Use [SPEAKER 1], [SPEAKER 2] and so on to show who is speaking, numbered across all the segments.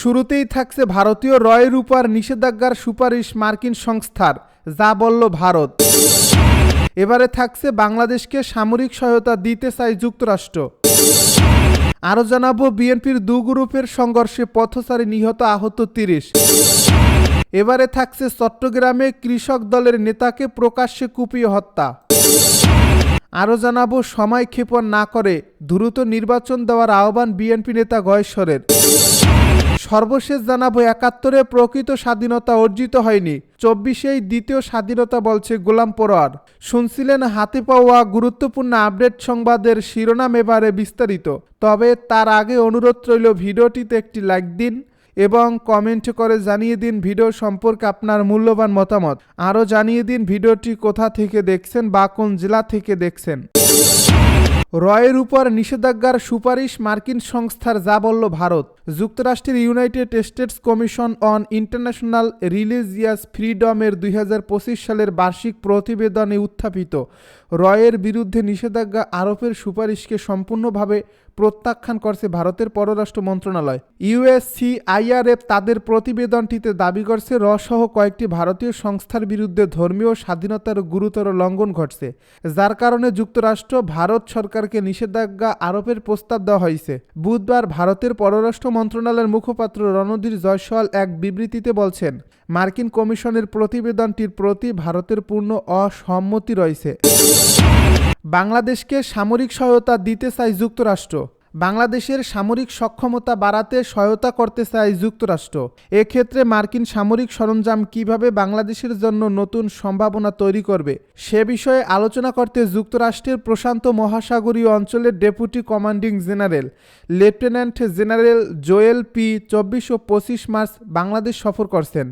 [SPEAKER 1] শুরুতেই থাকছে ভারতীয় রয়ের উপর নিষেধাজ্ঞার সুপারিশ মার্কিন সংস্থার, যা বলল ভারত। এবারে থাকছে বাংলাদেশকে সামরিক সহায়তা দিতে চায় যুক্তরাষ্ট্র। আরও জানাব, বিএনপির দু গ্রুপের সংঘর্ষে পথচারী নিহত আহত তিরিশ। এবারে থাকছে চট্টগ্রামে কৃষক দলের নেতাকে প্রকাশ্যে কুপিয়ে হত্যা। আরও জানাব, সময় ক্ষেপণ না করে দ্রুত নির্বাচন দেওয়ার আহ্বান বিএনপি নেতা গয়েশ্বরের। সর্বশেষ জানাব, একাত্তরে প্রকৃত স্বাধীনতা অর্জিত হয়নি। চব্বিশেই দ্বিতীয় স্বাধীনতা বলছে গোলাম পরোয়ার। শুনছিলেন হাতে পাওয়া গুরুত্বপূর্ণ আপডেট সংবাদের শিরোনাম এবারে বিস্তারিত। তবে তার আগে অনুরোধ রইল ভিডিওটিতে একটি লাইক দিন এবং কমেন্ট করে জানিয়ে দিন ভিডিও সম্পর্কে আপনার মূল্যবান মতামত। আরও জানিয়ে দিন ভিডিওটি কোথা থেকে দেখছেন বা কোন জেলা থেকে দেখছেন। রয়ের উপর নিষেধাজ্ঞার সুপারিশ মার্কিন সংস্থার যা বলল ভারত। যুক্তরাষ্ট্রের United States Commission on International Religious ফ্রিডমের দুই হাজার পঁচিশ সালের বার্ষিক প্রতিবেদনে উত্থাপিত রয়ের বিরুদ্ধে নিষেধাজ্ঞা আরোপের সুপারিশকে সম্পূর্ণভাবে প্রত্যাখ্যান করছে ভারতের পররাষ্ট্র মন্ত্রণালয়। ইউএসসি আইআরএফ তাদের প্রতিবেদনটিতে দাবি করছে, র সহ কয়েকটি ভারতীয় সংস্থার বিরুদ্ধে ধর্মীয় স্বাধীনতার গুরুতর লঙ্ঘন ঘটছে, যার কারণে যুক্তরাষ্ট্র, ভারত সরকারকে নিষেধাজ্ঞা আরোপের প্রস্তাব দেওয়া হয়েছে। বুধবার ভারতের পররাষ্ট্র মন্ত্রণালয়ের মুখপাত্র রণধীর জয়সওয়াল এক বিবৃতিতে বলছেন, মার্কিন কমিশনের প্রতিবেদনটির প্রতি ভারতের পূর্ণ অসম্মতি রয়েছে। বাংলাদেশকে সামরিক সহায়তা দিতে চায় যুক্তরাষ্ট্র। বাংলাদেশের সামরিক সক্ষমতা বাড়াতে সহায়তা করতে চায় যুক্তরাষ্ট্র। এক্ষেত্রে মার্কিন সামরিক সরঞ্জাম কীভাবে বাংলাদেশের জন্য নতুন সম্ভাবনা তৈরি করবে, সে বিষয়ে আলোচনা করতে যুক্তরাষ্ট্রের প্রশান্ত মহাসাগরীয় অঞ্চলের deputy commanding general, lieutenant general Joel P চব্বিশ ও পঁচিশ মার্চ বাংলাদেশ সফর করছেন।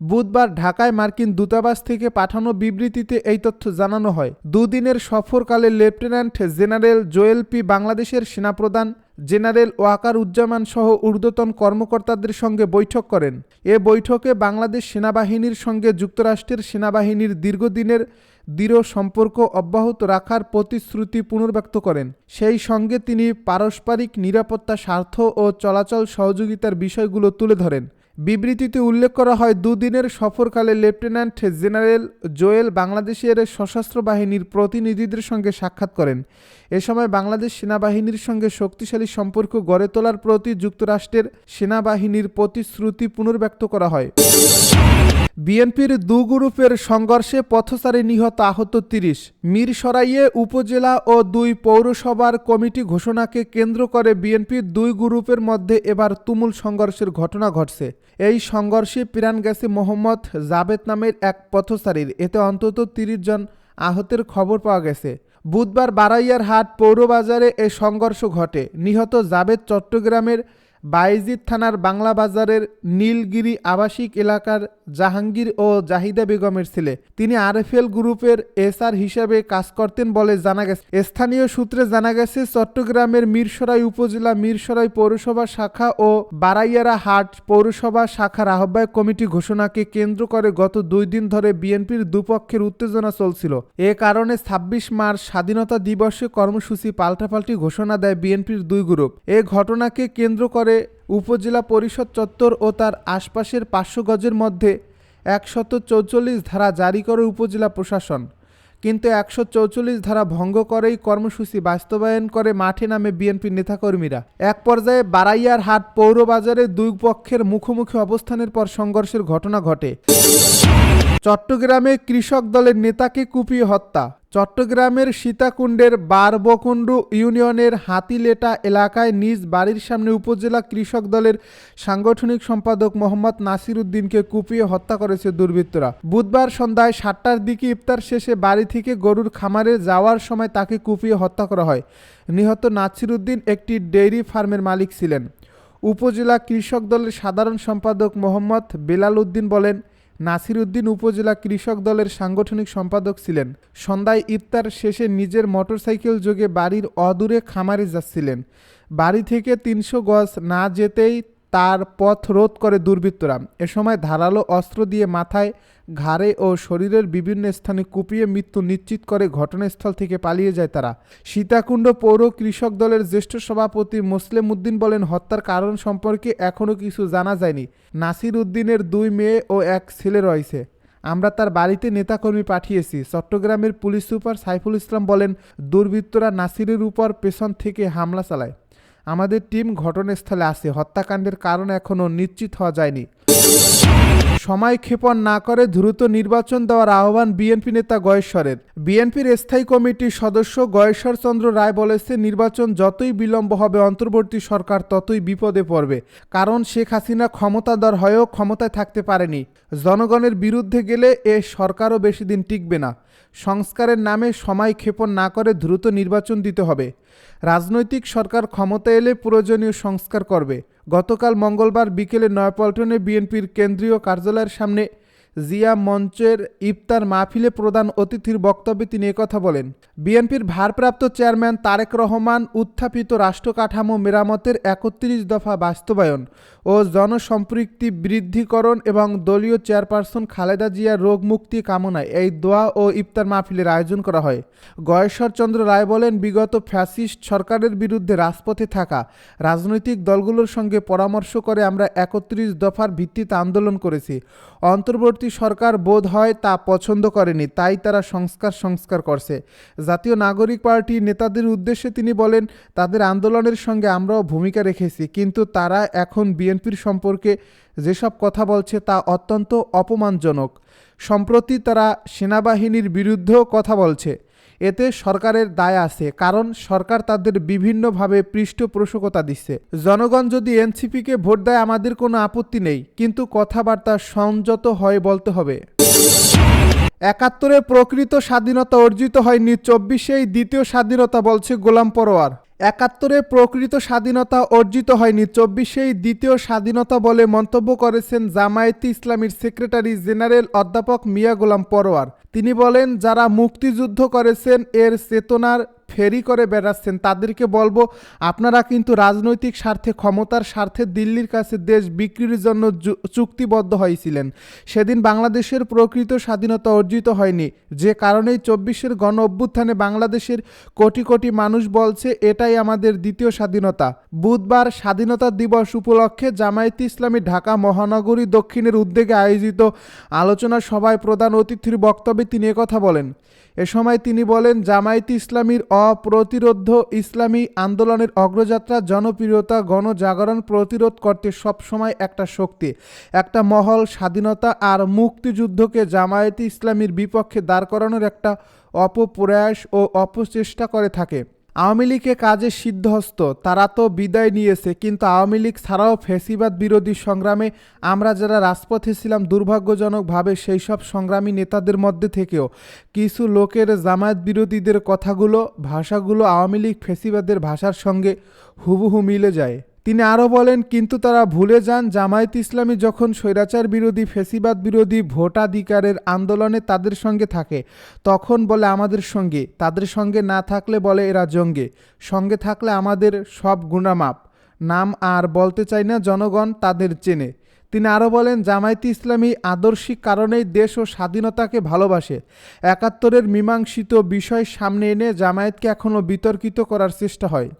[SPEAKER 1] বুধবার ঢাকায় মার্কিন দূতাবাস থেকে পাঠানো বিবৃতিতে এই তথ্য জানানো হয়। দুদিনের সফরকালে লেফটেন্যান্ট জেনারেল জোয়েল পি বাংলাদেশের সেনাপ্রধান জেনারেল ওয়াকার উজ্জামান সহ ঊর্ধ্বতন কর্মকর্তাদের সঙ্গে বৈঠক করেন। এ বৈঠকে বাংলাদেশ সেনাবাহিনীর সঙ্গে যুক্তরাষ্ট্রের সেনাবাহিনীর দীর্ঘদিনের দৃঢ় সম্পর্ক অব্যাহত রাখার প্রতিশ্রুতি পুনর্ব্যক্ত করেন। সেই সঙ্গে তিনি পারস্পরিক নিরাপত্তা, স্বার্থ ও চলাচল সহযোগিতার বিষয়গুলো তুলে ধরেন। বিবৃতিতে উল্লেখ করা হয়, দুদিনের সফরকালে লেফটেন্যান্ট জেনারেল জোয়েল বাংলাদেশের সশস্ত্র বাহিনীর প্রতিনিধিদের সঙ্গে সাক্ষাৎ করেন। এ সময় বাংলাদেশ সেনাবাহিনীর সঙ্গে শক্তিশালী সম্পর্ক গড়ে তোলার প্রতি যুক্তরাষ্ট্রের সেনাবাহিনীর প্রতিশ্রুতি পুনর্ব্যক্ত করা হয়। বিএনপির দু গ্রুপের সংঘর্ষে পথচারী নিহত আহত তিরিশ। মিরসরাইয়ে উপজেলা ও দুই পৌরসভার কমিটি ঘোষণাকে কেন্দ্র করে বিএনপির দুই গ্রুপের মধ্যে এবার তুমুল সংঘর্ষের ঘটনা ঘটছে। এই সংঘর্ষে প্রাণ গেছে মোহাম্মদ জাবেদ নামের এক পথচারীর। এতে অন্তত তিরিশ জন আহতের খবর পাওয়া গেছে। বুধবার বারাইয়ার হাট পৌরবাজারে এ সংঘর্ষ ঘটে। নিহত জাবেদ চট্টগ্রামের বাইজিদ থানার বাংলা বাজারের নীলগিরি আবাসিক এলাকার জাহাঙ্গীর ও জাহিদা বেগমের ছেলে। তিনি আরএফএল গ্রুপের এসআর হিসেবে কাজ করতেন বলে জানা গেছে। স্থানীয় সূত্রে জানা গেছে, চট্টগ্রামের মিরসরাই উপজেলা মিরসরাই পৌরসভা শাখা ও বারাইয়ারা হাট পৌরসভা শাখার আহ্বায়ক কমিটি ঘোষণাকে কেন্দ্র করে গত দুই দিন ধরে বিএনপির দুপক্ষের উত্তেজনা চলছিল। এ কারণে ছাব্বিশ মার্চ স্বাধীনতা দিবসে কর্মসূচি পাল্টাপাল্টি ঘোষণা দেয় বিএনপির দুই গ্রুপ। এ ঘটনাকে কেন্দ্র করে উপজেলা পরিষদ চত্বর ও তার আশপাশের পাঁচশো গজের মধ্যে একশত চৌচল্লিশ ধারা জারি করে উপজেলা প্রশাসন। কিন্তু একশো চৌচল্লিশ ধারা ভঙ্গ করেই কর্মসূচি বাস্তবায়ন করে মাঠে নামে বিএনপি নেতাকর্মীরা। এক পর্যায়ে বারাইয়ার হাট পৌর বাজারে দুই পক্ষের মুখোমুখি অবস্থানের পর সংঘর্ষের ঘটনা ঘটে। চট্টগ্রামে কৃষক দলের নেতাকে কুপিয়ে হত্যা। চট্টগ্রামের সীতাকুণ্ডের বারবকুণ্ডু ইউনিয়নের হাতিলেটা এলাকায় নিজ বাড়ির সামনে উপজেলা কৃষক দলের সাংগঠনিক সম্পাদক মোহাম্মদ নাসির উদ্দিনকে কুপিয়ে হত্যা করেছে দুর্বৃত্তরা। বুধবার সন্ধ্যায় সাতটার দিকে ইফতার শেষে বাড়ি থেকে গরুর খামারে যাওয়ার সময় তাকে কুপিয়ে হত্যা করা হয়। নিহত নাসির উদ্দিন একটি ডেইরি ফার্মের মালিক ছিলেন। উপজেলা কৃষক দলের সাধারণ সম্পাদক মোহাম্মদ বেলাল উদ্দিন বলেন নাসির উদ্দিন উপজেলা কৃষক দলের সাংগঠনিক সম্পাদক ছিলেন। সন্ধ্যায় ইফতার শেষে নিজের মোটরসাইকেল যোগে বাড়ির অদূরে খামারে যাচ্ছিলেন। বাড়ি থেকে তিনশো গজ না যেতেই তার পথ রোধ করে দুর্বৃত্তরা। এ সময় ধারালো অস্ত্র দিয়ে মাথায়, ঘাড়ে ও শরীরের বিভিন্ন স্থানে কুপিয়ে মৃত্যু নিশ্চিত করে ঘটনাস্থল থেকে পালিয়ে যায় তারা। সীতাকুণ্ড পৌর কৃষক দলের জ্যেষ্ঠ সভাপতি মোসলেম উদ্দিন বলেন, হত্যার কারণ সম্পর্কে এখনও কিছু জানা যায়নি। নাসির উদ্দিনের দুই মেয়ে ও এক ছেলে রয়েছে। আমরা তার বাড়িতে নেতাকর্মী পাঠিয়েছি। চট্টগ্রামের পুলিশ সুপার সাইফুল ইসলাম বলেন, দুর্বৃত্তরা নাসিরের উপর পেছন থেকে হামলা চালায়। আমাদের টিম ঘটনাস্থলে আসে হত্যাকাণ্ডের কারণ এখনও নিশ্চিত হওয়া যায়নি। সময় ক্ষেপণ না করে দ্রুত নির্বাচন দেওয়ার আহ্বান বিএনপি নেতা গয়েশ্বরের। বিএনপির স্থায়ী কমিটির সদস্য গয়েশ্বর চন্দ্র রায় বলেছে, নির্বাচন যতই বিলম্ব হবে, অন্তর্বর্তী সরকার ততই বিপদে পড়বে। কারণ শেখ হাসিনা ক্ষমতাধর হয়েও ক্ষমতায় থাকতে পারেনি। জনগণের বিরুদ্ধে গেলে এ সরকারও বেশি দিন টিকবে না। সংস্কারের নামে সময় ক্ষেপণ না করে দ্রুত নির্বাচন দিতে হবে। রাজনৈতিক সরকার ক্ষমতা এলে প্রয়োজনীয় সংস্কার করবে। গতকাল মঙ্গলবার বিকেলে নয়াপল্টনে বিএনপির কেন্দ্রীয় কার্যালয়ের সামনে জিয়া মঞ্চের ইফতার মাহফিলে প্রধান অতিথির বক্তব্যে তিনি একথা বলেন, বিএনপির ভারপ্রাপ্ত চেয়ারম্যান তারেক রহমান উত্থাপিত রাষ্ট্র কাঠামো মেরামতের একত্রিশ দফা বাস্তবায়ন ও জনসম্পৃক্তি বৃদ্ধিকরণ এবং দলীয় চেয়ারপারসন খালেদা জিয়ার রোগ মুক্তি কামনায় এই দোয়া ও ইফতার মাহফিলের আয়োজন করা হয়। গয়েশ্বরচন্দ্র রায় বলেন, বিগত ফ্যাসিস্ট সরকারের বিরুদ্ধে রাজপথে থাকা রাজনৈতিক দলগুলোর সঙ্গে পরামর্শ করে আমরা একত্রিশ দফার ভিত্তিতে আন্দোলন করেছি। অন্তর্বর্তী সরকার বোধ হয় তা পছন্দ করেনি, তাই তারা সংস্কার সংস্কার করছে। জাতীয় নাগরিক পার্টির নেতাদের উদ্দেশ্যে তিনি বলেন, তাদের আন্দোলনের সঙ্গে আমরাও ভূমিকা রেখেছি, কিন্তু তারা এখন বিএনপির সম্পর্কে যেসব কথা বলছে তা অত্যন্ত অপমানজনক। সম্প্রতি তারা সেনাবাহিনীর বিরুদ্ধেও কথা বলছে। এতে সরকারের দায় আছে, কারণ সরকার তাদের বিভিন্নভাবে পৃষ্ঠপোষকতা দিচ্ছে। জনগণ যদি এনসিপিকে ভোট দেয়, আমাদের কোনো আপত্তি নেই, কিন্তু কথাবার্তা সংযত হয় বলতে হবে। একাত্তরে প্রকৃত স্বাধীনতা অর্জিত হয়নি, চব্বিশেই দ্বিতীয় স্বাধীনতা বলছে গোলাম পরোয়ার। একাত্তরে প্রকৃত স্বাধীনতা অর্জিত হয়নি। চব্বিশেই দ্বিতীয় স্বাধীনতা বলে মন্তব্য করেছেন জামায়াতে ইসলামীর সেক্রেটারি জেনারেল অধ্যাপক মিয়া গোলাম পরোয়ার। তিনি বলেন, যারা মুক্তিযুদ্ধ করেছেন, এর চেতনার ফেরি করে বেড়াচ্ছেন। তাদেরকে বলব, আপনারা কিন্তু রাজনৈতিক স্বার্থে, ক্ষমতার স্বার্থে দিল্লির কাছে দেশ বিক্রির জন্য চুক্তিবদ্ধ হয়েছিলেন। সেদিন বাংলাদেশের প্রকৃত স্বাধীনতা অর্জিত হয়নি। যে কারণেই চব্বিশের গণ অভ্যুত্থানে বাংলাদেশের কোটি কোটি মানুষ বলছে, এটাই আমাদের দ্বিতীয় স্বাধীনতা। বুধবার স্বাধীনতা দিবস উপলক্ষে জামায়াতে ইসলামী ঢাকা মহানগরী দক্ষিণের উদ্যোগে আয়োজিত আলোচনা সভায় প্রধান অতিথির বক্তব্যে তিনি একথা বলেন। এ সময় তিনি বলেন, জামায়াতে ইসলামীর অপ্রতিরোধ ইসলামী আন্দোলনের অগ্রযাত্রা, জনপ্রিয়তা, গণজাগরণ প্রতিরোধ করতে সবসময় একটা শক্তি, একটা মহল স্বাধীনতা আর মুক্তিযুদ্ধকে জামায়াতি ইসলামীর বিপক্ষে দাঁড় করানোর একটা অপপ্রয়াস ও অপচেষ্টা করে থাকে। আওয়ামী লীগে কাজে সিদ্ধহস্ত, তারা তো বিদায় নিয়েছে, কিন্তু আওয়ামী লীগ ছাড়াও ফেসিবাদ বিরোধী সংগ্রামে আমরা যারা রাজপথে ছিলাম, দুর্ভাগ্যজনকভাবে সেই সব সংগ্রামী নেতাদের মধ্যে থেকেও কিছু লোকের জামায়াত বিরোধীদের কথাগুলো, ভাষাগুলো আওয়ামী লীগ ফেসিবাদের ভাষার সঙ্গে হুবহু মিলে যায়। তিনি আরও বলেন, কিন্তু তারা ভুলে যান, জামায়াত ইসলামী যখন স্বৈরাচার বিরোধী, ফেসিবাদ বিরোধী, ভোটাধিকারের আন্দোলনে তাদের সঙ্গে থাকে, তখন বলে আমাদের সঙ্গে, তাদের সঙ্গে না থাকলে বলে এরা জঙ্গে, সঙ্গে থাকলে আমাদের সব গুণামাপ, নাম আর বলতে চাই না, জনগণ তাদের চেনে। তিনি আরও বলেন, জামায়াতে ইসলামী আদর্শিক কারণেই দেশ ও স্বাধীনতাকে ভালোবাসে। একাত্তরের মীমাংসিত বিষয় সামনে এনে জামায়াতকে এখনও বিতর্কিত করার চেষ্টা হয়।